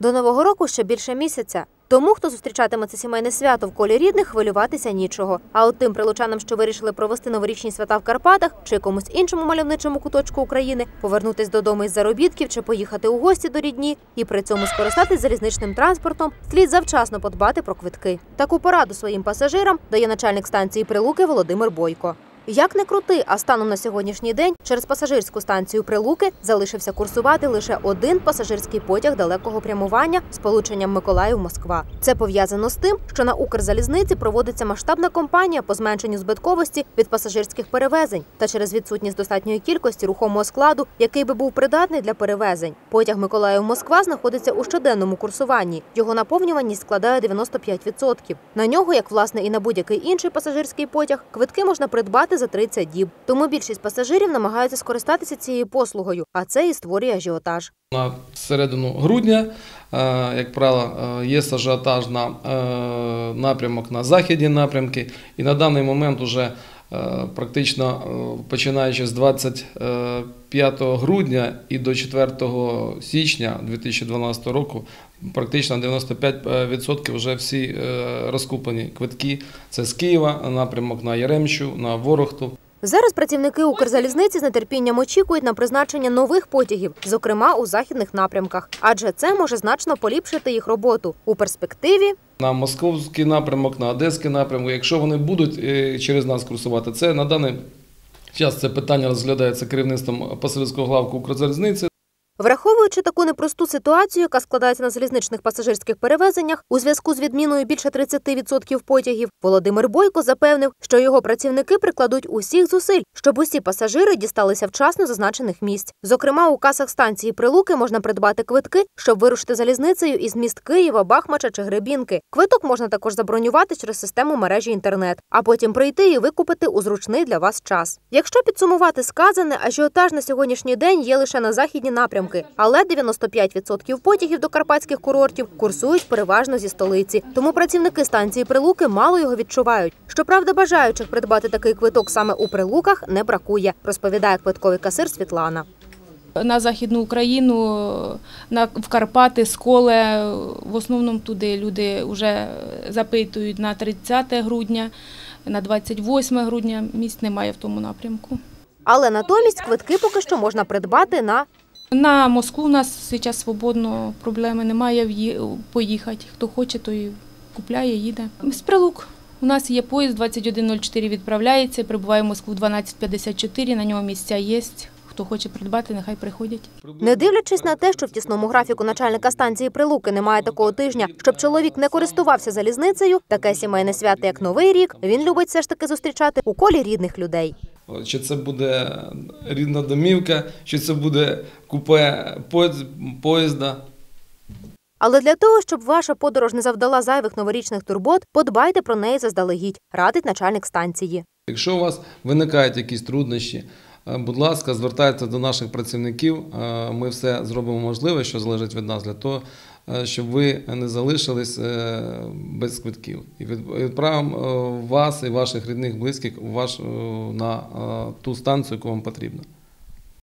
До нового року ще більше місяця. Тому, хто зустрічатиме це сімейне свято в колі рідних, хвилюватися нічого. А от тим прилучанам, що вирішили провести новорічні свята в Карпатах чи якомусь іншому мальовничому куточку України, повернутись додому із заробітків чи поїхати у гості до рідні і при цьому скористатись залізничним транспортом, слід завчасно подбати про квитки. Таку пораду своїм пасажирам дає начальник станції Прилуки Володимир Бойко. Як не крути, а станом на сьогоднішній день через пасажирську станцію Прилуки залишився курсувати лише один пасажирський потяг далекого прямування з полученням Миколаїв-Москва. Це пов'язано з тим, що на Укрзалізниці проводиться масштабна кампанія по зменшенню збитковості від пасажирських перевезень та через відсутність достатньої кількості рухомого складу, який би був придатний для перевезень. Потяг Миколаїв-Москва знаходиться у щоденному курсуванні. Його наповнюваність складає 95%. На нього, як власне і на будь-який інший пасажирський потяг, квитки можна придбати за 30 діб. Тому більшість пасажирів намагаються скористатися цією послугою, а це і створює ажіотаж. На середину грудня, е, як правило, е, є ажіотаж на е, напрямок на західні напрямки, і на даний момент уже практично починаючи з 25 грудня і до 4 січня 2012 року, практично 95% вже всі розкуплені квитки. Це з Києва, напрямок на Яремчу, на Ворохту. Зараз працівники Укрзалізниці з нетерпінням очікують на призначення нових потягів, зокрема у західних напрямках, адже це може значно поліпшити їх роботу у перспективі. На московський напрямок, на одеський напрямок, якщо вони будуть е, через нас курсувати, це на даний час це питання розглядається керівництвом посередського главку Укрзалізниці. Враховуючи таку непросту ситуацію, яка складається на залізничних пасажирських перевезеннях, у зв'язку з відміною більше 30% потягів, Володимир Бойко запевнив, що його працівники прикладуть усіх зусиль, щоб усі пасажири дісталися вчасно зазначених місць. Зокрема, у касах станції Прилуки можна придбати квитки, щоб вирушити залізницею із міст Києва, Бахмача чи Гребінки. Квиток можна також забронювати через систему мережі інтернет, а потім прийти і викупити у зручний для вас час. Якщо підсумувати сказане, ажіотаж на сьогоднішній день є лише на західні напрямки напрямки, але 95% потягів до карпатських курортів курсують переважно зі столиці. Тому працівники станції Прилуки мало його відчувають. Щоправда, бажаючих придбати такий квиток саме у прилуках не бракує, розповідає квитковий касир Світлана. На Західну Україну, на в Карпати, Сколе. В основному туди люди вже запитують на 30 грудня, на 28 грудня. Місць немає в тому напрямку. Але натомість квитки поки що можна придбати на на Москву у нас зараз свободно, проблеми немає поїхати. Хто хоче, той купляє, їде. З прилук. У нас є поїзд 21.04 відправляється, прибуває в Москву 12.54, на нього місця є. Хто хоче придбати, нехай приходять. Не дивлячись на те, що в тісному графіку начальника станції Прилуки немає такого тижня, щоб чоловік не користувався залізницею, таке сімейне свято, як Новий рік, він любить все ж таки зустрічати у колі рідних людей. Чи це буде рідна домівка, чи це буде купе поїзда. Але для того, щоб ваша подорож не завдала зайвих новорічних турбот, подбайте про неї заздалегідь, радить начальник станції. Якщо у вас виникають якісь труднощі, е, будь ласка, звертайтеся до наших працівників. Е, ми все зробимо можливе, що залежить від нас, для того, щоб ви не залишились е, без квитків. І відправимо е, вас і ваших рідних близьких на ту станцію, яку вам потрібно.